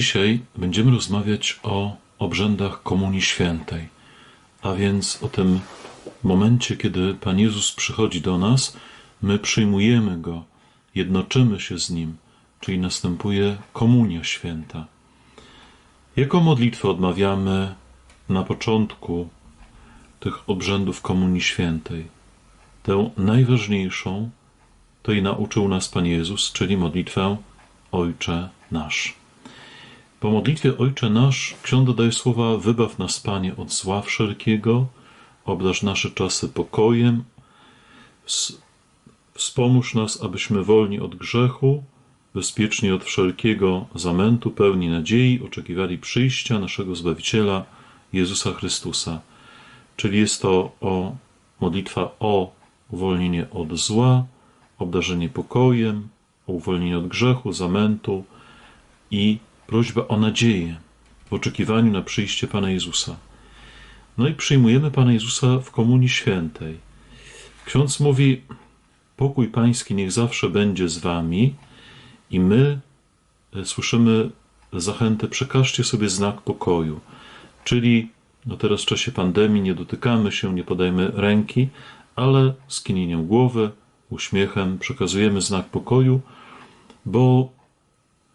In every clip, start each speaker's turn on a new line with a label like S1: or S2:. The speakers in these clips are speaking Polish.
S1: Dzisiaj będziemy rozmawiać o obrzędach Komunii Świętej, a więc o tym momencie, kiedy Pan Jezus przychodzi do nas, my przyjmujemy Go, jednoczymy się z Nim, czyli następuje Komunia Święta. Jaką modlitwę odmawiamy na początku tych obrzędów Komunii Świętej? Tę najważniejszą, to i nauczył nas Pan Jezus, czyli modlitwę Ojcze Nasz. Po modlitwie Ojcze nasz ksiądz dodaje słowa wybaw nas Panie od zła wszelkiego, obdarz nasze czasy pokojem, ws- wspomóż nas, abyśmy wolni od grzechu, bezpieczni od wszelkiego zamętu, pełni nadziei, oczekiwali przyjścia naszego Zbawiciela Jezusa Chrystusa. Czyli jest to o modlitwa o uwolnienie od zła, obdarzenie pokojem, o uwolnienie od grzechu, zamętu i prośba o nadzieję w oczekiwaniu na przyjście Pana Jezusa. No i przyjmujemy Pana Jezusa w Komunii Świętej. Ksiądz mówi: Pokój Pański niech zawsze będzie z Wami, i my e, słyszymy zachętę: przekażcie sobie znak pokoju. Czyli no teraz w czasie pandemii nie dotykamy się, nie podajemy ręki, ale skinieniem głowy, uśmiechem przekazujemy znak pokoju, bo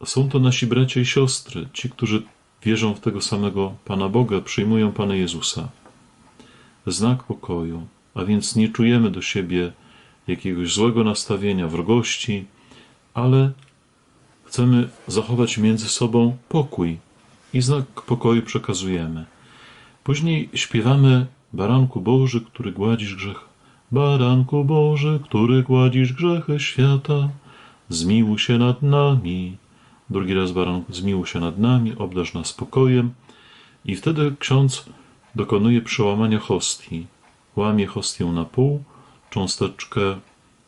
S1: są to nasi bracia i siostry, ci, którzy wierzą w tego samego Pana Boga, przyjmują Pana Jezusa. Znak pokoju, a więc nie czujemy do siebie jakiegoś złego nastawienia, wrogości, ale chcemy zachować między sobą pokój i znak pokoju przekazujemy. Później śpiewamy Baranku Boży, który gładzisz grzech. Baranku Boży, który gładzisz grzechy świata, zmiłuj się nad nami. Drugi raz baranku, zmiłuj się nad nami, obdarz nas spokojem. I wtedy ksiądz dokonuje przełamania hostii. Łamie hostię na pół, cząsteczkę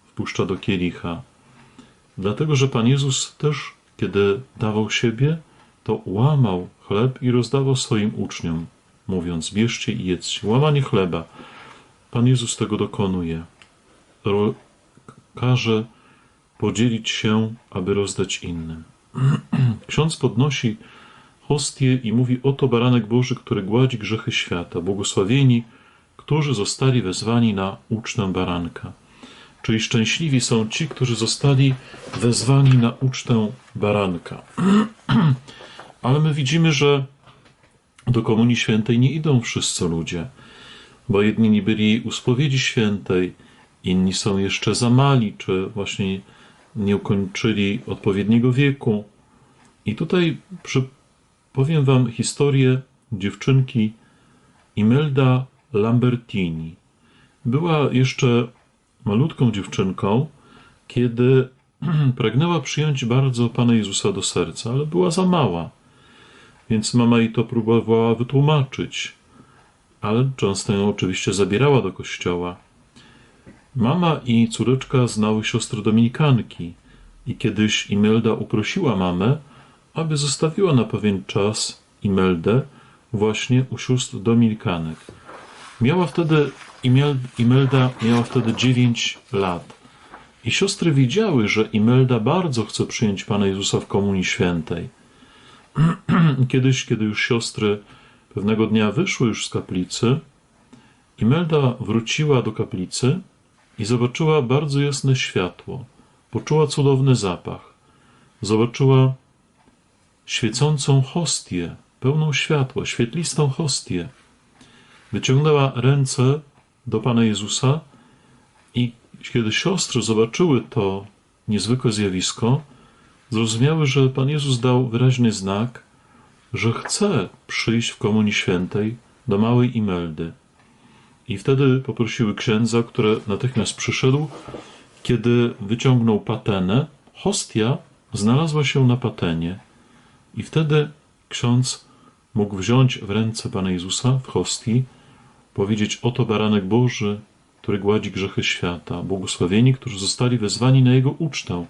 S1: wpuszcza do kielicha. Dlatego, że Pan Jezus też, kiedy dawał siebie, to łamał chleb i rozdawał swoim uczniom, mówiąc: Bierzcie i jedzcie. Łamanie chleba. Pan Jezus tego dokonuje. Każe podzielić się, aby rozdać innym. Ksiądz podnosi hostię i mówi: Oto baranek Boży, który gładzi grzechy świata. Błogosławieni, którzy zostali wezwani na ucztę baranka. Czyli szczęśliwi są ci, którzy zostali wezwani na ucztę baranka. Ale my widzimy, że do Komunii Świętej nie idą wszyscy ludzie, bo jedni byli u spowiedzi świętej, inni są jeszcze za mali, czy właśnie nie ukończyli odpowiedniego wieku. I tutaj przy, powiem Wam historię dziewczynki Imelda Lambertini. Była jeszcze malutką dziewczynką, kiedy pragnęła przyjąć bardzo Pana Jezusa do serca, ale była za mała. Więc mama jej to próbowała wytłumaczyć, ale często ją oczywiście zabierała do kościoła. Mama i córeczka znały siostry dominikanki i kiedyś Imelda uprosiła mamę, aby zostawiła na pewien czas Imeldę właśnie u sióstr dominikanek. Miała wtedy, Imel, Imelda miała wtedy 9 lat i siostry widziały, że Imelda bardzo chce przyjąć Pana Jezusa w Komunii Świętej. Kiedyś, kiedy już siostry pewnego dnia wyszły już z kaplicy, Imelda wróciła do kaplicy i zobaczyła bardzo jasne światło. Poczuła cudowny zapach. Zobaczyła świecącą hostię, pełną światła, świetlistą hostię. Wyciągnęła ręce do Pana Jezusa i kiedy siostry zobaczyły to niezwykłe zjawisko, zrozumiały, że Pan Jezus dał wyraźny znak, że chce przyjść w Komunii Świętej do małej Imeldy. I wtedy poprosiły księdza, który natychmiast przyszedł, kiedy wyciągnął patenę, hostia znalazła się na patenie. I wtedy ksiądz mógł wziąć w ręce Pana Jezusa w hostii, powiedzieć: Oto baranek Boży, który gładzi grzechy świata, błogosławieni, którzy zostali wezwani na jego ucztę.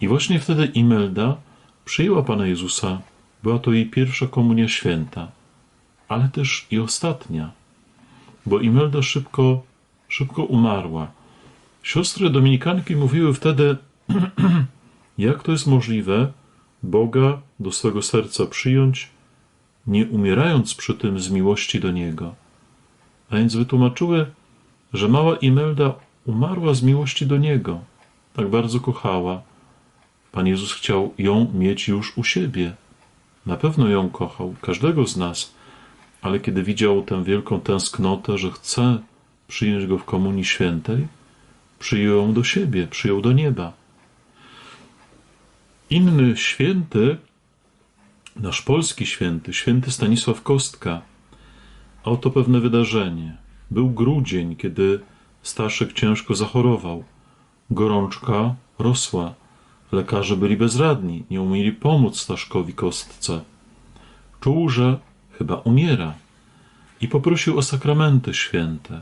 S1: I właśnie wtedy Imelda przyjęła Pana Jezusa. Była to jej pierwsza komunia święta, ale też i ostatnia, bo Imelda szybko, szybko umarła. Siostry dominikanki mówiły wtedy, jak to jest możliwe, Boga do swego serca przyjąć, nie umierając przy tym z miłości do Niego. A więc wytłumaczyły, że mała Imelda umarła z miłości do Niego. Tak bardzo kochała. Pan Jezus chciał ją mieć już u siebie. Na pewno ją kochał, każdego z nas, ale kiedy widział tę wielką tęsknotę, że chce przyjąć go w Komunii Świętej, przyjął ją do siebie, przyjął do nieba. Inny święty, nasz polski święty, święty Stanisław Kostka, a oto pewne wydarzenie. Był grudzień, kiedy Staszek ciężko zachorował. Gorączka rosła. Lekarze byli bezradni, nie umieli pomóc Staszkowi Kostce. Czuł, że chyba umiera i poprosił o sakramenty święte.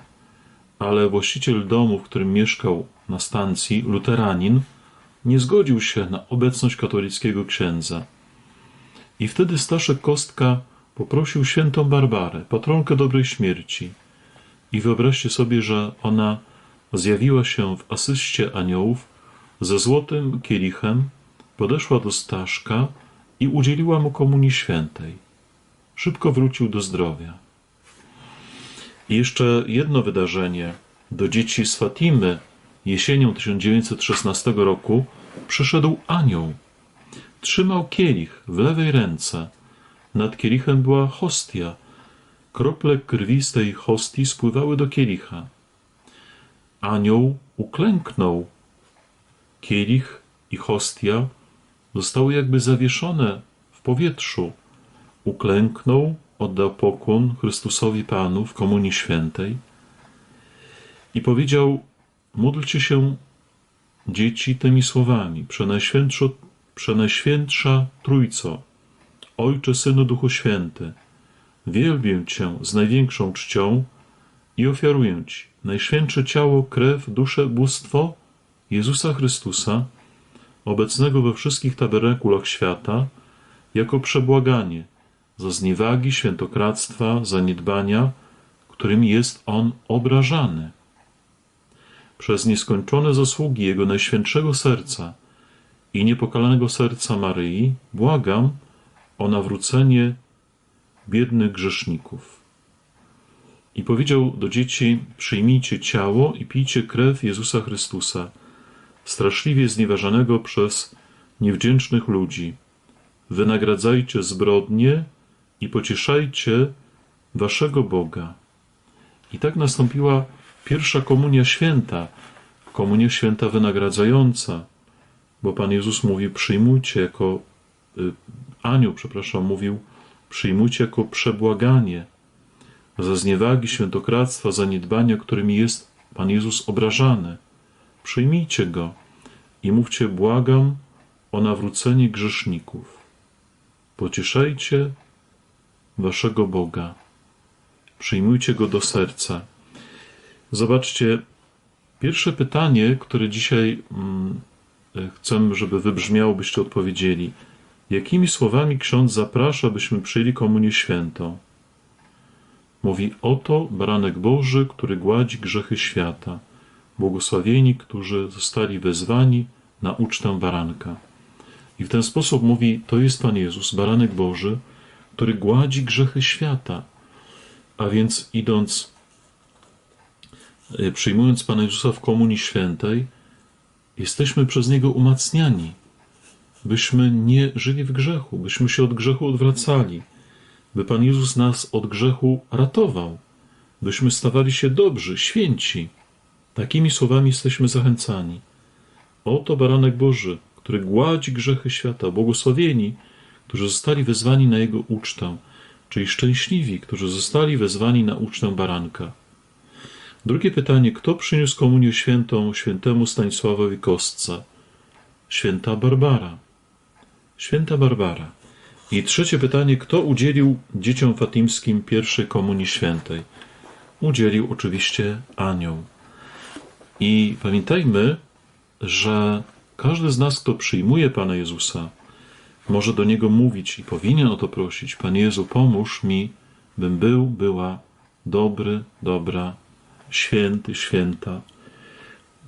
S1: Ale właściciel domu, w którym mieszkał na stacji, luteranin, nie zgodził się na obecność katolickiego księdza. I wtedy Staszek Kostka poprosił świętą Barbarę, patronkę dobrej śmierci. I wyobraźcie sobie, że ona zjawiła się w asyście aniołów ze złotym kielichem, podeszła do Staszka i udzieliła mu komunii świętej. Szybko wrócił do zdrowia. I jeszcze jedno wydarzenie. Do dzieci z Fatimy jesienią 1916 roku przyszedł anioł. Trzymał kielich w lewej ręce. Nad kielichem była hostia. Krople krwi z tej hostii spływały do kielicha. Anioł uklęknął. Kielich i hostia zostały jakby zawieszone w powietrzu. Uklęknął, oddał pokłon Chrystusowi Panu w Komunii Świętej i powiedział: Módlcie się, dzieci, tymi słowami: Przenajświętszo, Przenajświętsza Trójco, Ojcze, Synu, Duchu Święty, wielbię Cię z największą czcią i ofiaruję Ci najświętsze ciało, krew, duszę, bóstwo Jezusa Chrystusa, obecnego we wszystkich tabernakulach świata, jako przebłaganie za zniewagi, świętokradztwa, zaniedbania, którymi jest On obrażany. Przez nieskończone zasługi Jego Najświętszego Serca i niepokalanego serca Maryi błagam o nawrócenie biednych grzeszników. I powiedział do dzieci: Przyjmijcie ciało i pijcie krew Jezusa Chrystusa, straszliwie znieważanego przez niewdzięcznych ludzi. Wynagradzajcie zbrodnie i pocieszajcie waszego Boga. I tak nastąpiła pierwsza komunia święta, komunia święta wynagradzająca, bo Pan Jezus mówił: Przyjmujcie jako y, anioł, przepraszam, mówił: Przyjmujcie jako przebłaganie za zniewagi, świętokradztwa, zaniedbania, którymi jest Pan Jezus obrażany. Przyjmijcie go i mówcie: Błagam o nawrócenie grzeszników. Pocieszajcie waszego Boga. Przyjmujcie go do serca. Zobaczcie, pierwsze pytanie, które dzisiaj mm, chcę, żeby wybrzmiało, byście odpowiedzieli. Jakimi słowami ksiądz zaprasza, byśmy przyjęli komunię świętą? Mówi: Oto baranek Boży, który gładzi grzechy świata. Błogosławieni, którzy zostali wezwani na ucztę baranka. I w ten sposób mówi: To jest Pan Jezus, baranek Boży, który gładzi grzechy świata. A więc idąc, e, przyjmując Pana Jezusa w Komunii Świętej, jesteśmy przez Niego umacniani, byśmy nie żyli w grzechu, byśmy się od grzechu odwracali by Pan Jezus nas od grzechu ratował, byśmy stawali się dobrzy, święci. Takimi słowami jesteśmy zachęcani. Oto baranek Boży, który gładzi grzechy świata, błogosławieni, którzy zostali wezwani na Jego ucztę, czyli szczęśliwi, którzy zostali wezwani na ucztę baranka. Drugie pytanie, kto przyniósł komunię świętą świętemu Stanisławowi Kostce? Święta Barbara. Święta Barbara. I trzecie pytanie, kto udzielił dzieciom fatimskim pierwszej komunii świętej? Udzielił oczywiście anioł. I pamiętajmy, że każdy z nas, kto przyjmuje Pana Jezusa, może do Niego mówić i powinien o to prosić: Panie Jezu, pomóż mi, bym był, była dobry, dobra, święty, święta,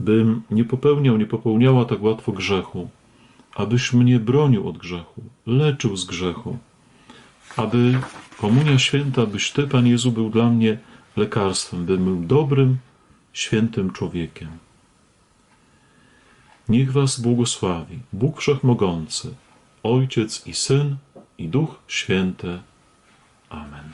S1: bym nie popełniał, nie popełniała tak łatwo grzechu, abyś mnie bronił od grzechu, leczył z grzechu, aby Komunia Święta, byś Ty, Panie Jezu, był dla mnie lekarstwem, bym był dobrym, świętym człowiekiem. Niech Was błogosławi Bóg Wszechmogący, Ojciec i Syn i Duch Święty. Amen.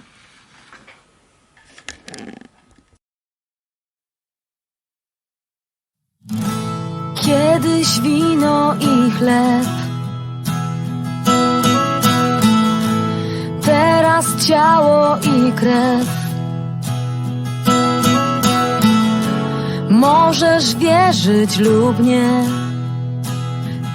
S2: Kiedyś wino i chleb, teraz ciało i krew. Możesz wierzyć lub nie,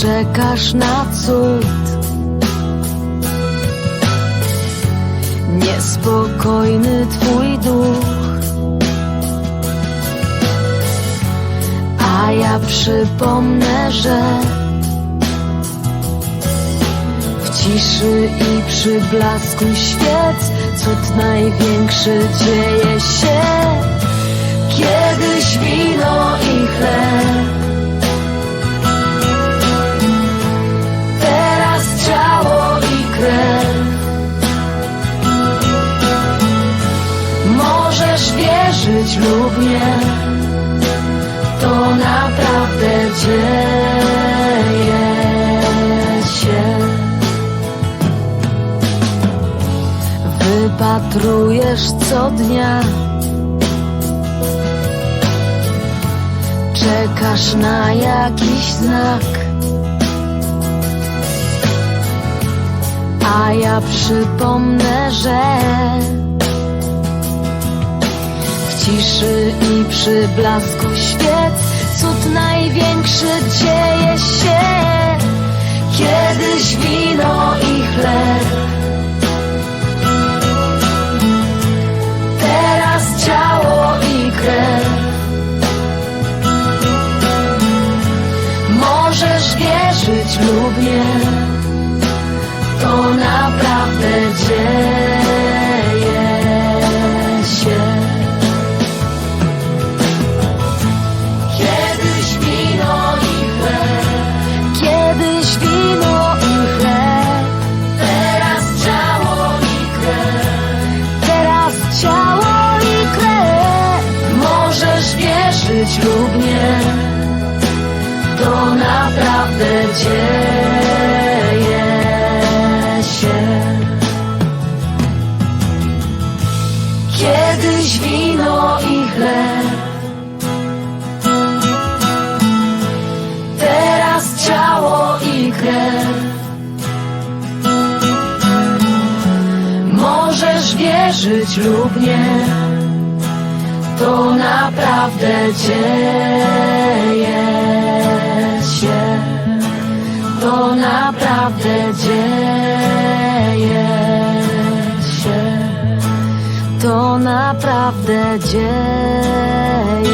S2: czekasz na cud. Niespokojny twój duch. A ja przypomnę, że w ciszy i przy blasku świec cud największy dzieje się. Kiedyś wino i chleb, Możesz wierzyć lub nie to naprawdę dzieje się. Wypatrujesz co dnia, czekasz na jakiś znak. A ja przypomnę, że w ciszy i przy blasku świec cud największy dzieje się. Kiedyś wino i chleb, teraz ciało i krew. Możesz wierzyć Wierzyć lub nie, to naprawdę dzieje się. To naprawdę dzieje się. To naprawdę dzieje